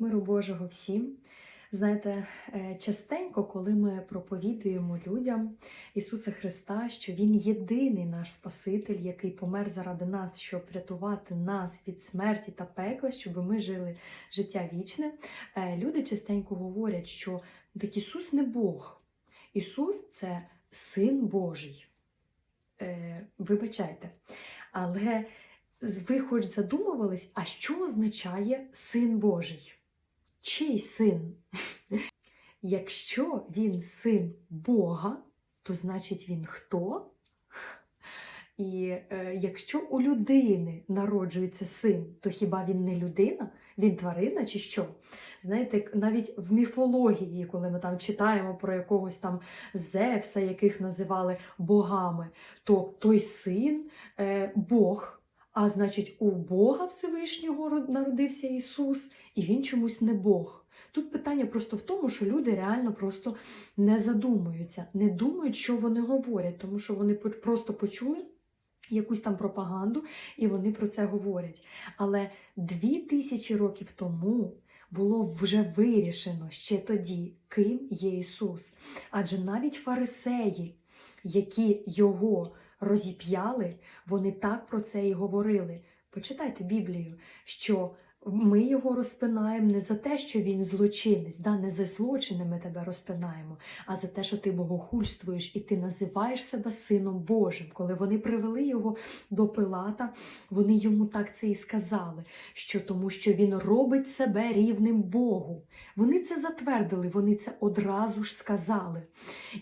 Миру Божого всім. Знаєте, е, частенько, коли ми проповідуємо людям Ісуса Христа, що Він єдиний наш Спаситель, який помер заради нас, щоб врятувати нас від смерті та пекла, щоб ми жили життя вічне, е, люди частенько говорять, що так Ісус не Бог, Ісус це Син Божий. Е, Вибачайте. Але ви хоч задумувались, а що означає Син Божий? Чий син? Якщо він син Бога, то значить він хто? І е, якщо у людини народжується син, то хіба він не людина? Він тварина чи що? Знаєте, навіть в міфології, коли ми там читаємо про якогось там Зевса, яких називали богами, то той син е, Бог. А значить, у Бога Всевишнього народився Ісус, і Він чомусь не Бог. Тут питання просто в тому, що люди реально просто не задумуються, не думають, що вони говорять, тому що вони просто почули якусь там пропаганду, і вони про це говорять. Але дві тисячі років тому. Було вже вирішено ще тоді, ким є Ісус. Адже навіть фарисеї, які його розіп'яли, вони так про це і говорили. Почитайте Біблію, що ми його розпинаємо не за те, що він злочинець, да, не за злочини ми тебе розпинаємо, а за те, що ти богохульствуєш і ти називаєш себе Сином Божим. Коли вони привели його до Пилата, вони йому так це і сказали, що тому що він робить себе рівним Богу. Вони це затвердили, вони це одразу ж сказали.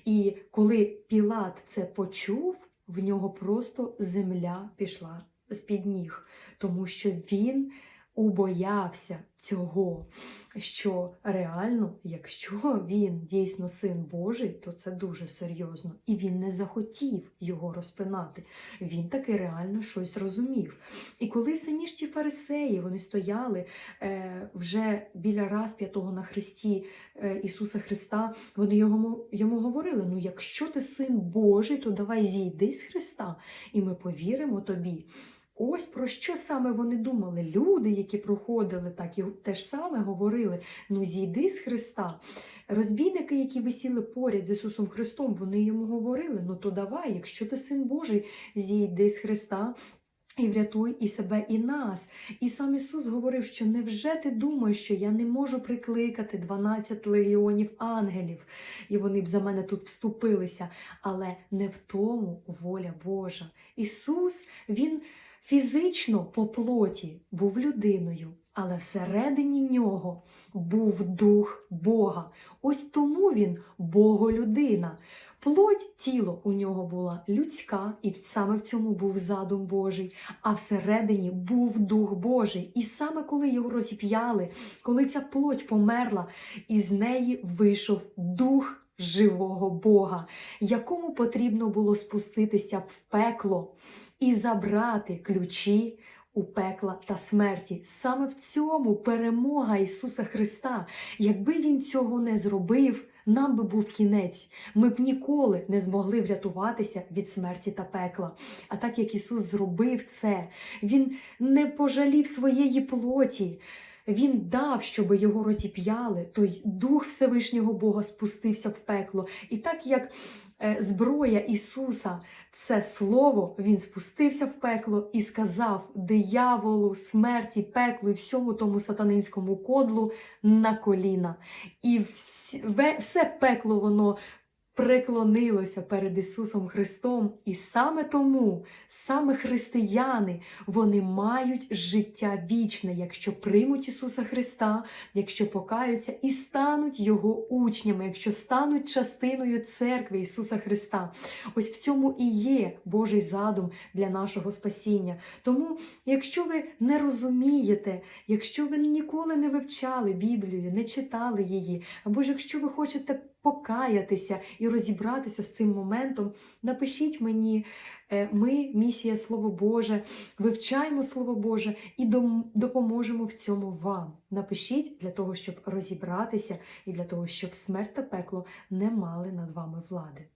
І коли Пілат це почув, в нього просто земля пішла з-під ніг, тому що він убоявся цього, що реально, якщо він дійсно син Божий, то це дуже серйозно. І він не захотів його розпинати. Він таки реально щось розумів. І коли самі ж ті фарисеї вони стояли е, вже біля розп'ятого на хресті е, Ісуса Христа, вони йому, йому говорили: ну, якщо ти син Божий, то давай зійди з Христа, і ми повіримо тобі. Ось про що саме вони думали. Люди, які проходили так і те ж саме говорили: ну зійди з Христа. Розбійники, які висіли поряд з Ісусом Христом, вони йому говорили: ну то давай, якщо ти син Божий, зійди з Христа. І врятуй і себе, і нас. І сам Ісус говорив, що невже ти думаєш, що я не можу прикликати 12 легіонів ангелів, і вони б за мене тут вступилися, але не в тому воля Божа. Ісус, Він фізично по плоті був людиною, але всередині нього був дух Бога. Ось тому він Боголюдина. Плоть тіло у нього була людська, і саме в цьому був задум Божий, а всередині був Дух Божий. І саме коли його розіп'яли, коли ця плоть померла, із неї вийшов дух живого Бога, якому потрібно було спуститися в пекло і забрати ключі у пекла та смерті. Саме в цьому перемога Ісуса Христа. Якби Він цього не зробив, нам би був кінець. Ми б ніколи не змогли врятуватися від смерті та пекла. А так як Ісус зробив це, Він не пожалів своєї плоті. Він дав, щоб його розіп'яли, той Дух Всевишнього Бога спустився в пекло. І так як зброя Ісуса, це Слово, Він спустився в пекло і сказав дияволу, смерті, пеклу і всьому тому сатанинському кодлу на коліна. І все пекло воно преклонилося перед Ісусом Христом, і саме тому, саме християни, вони мають життя вічне, якщо приймуть Ісуса Христа, якщо покаються і стануть Його учнями, якщо стануть частиною церкви Ісуса Христа. Ось в цьому і є Божий задум для нашого спасіння. Тому, якщо ви не розумієте, якщо ви ніколи не вивчали Біблію, не читали її, або ж якщо ви хочете покаятися і розібратися з цим моментом, напишіть мені, е, ми, місія Слово Боже, вивчаємо Слово Боже і допоможемо в цьому вам. Напишіть для того, щоб розібратися, і для того, щоб смерть та пекло не мали над вами влади.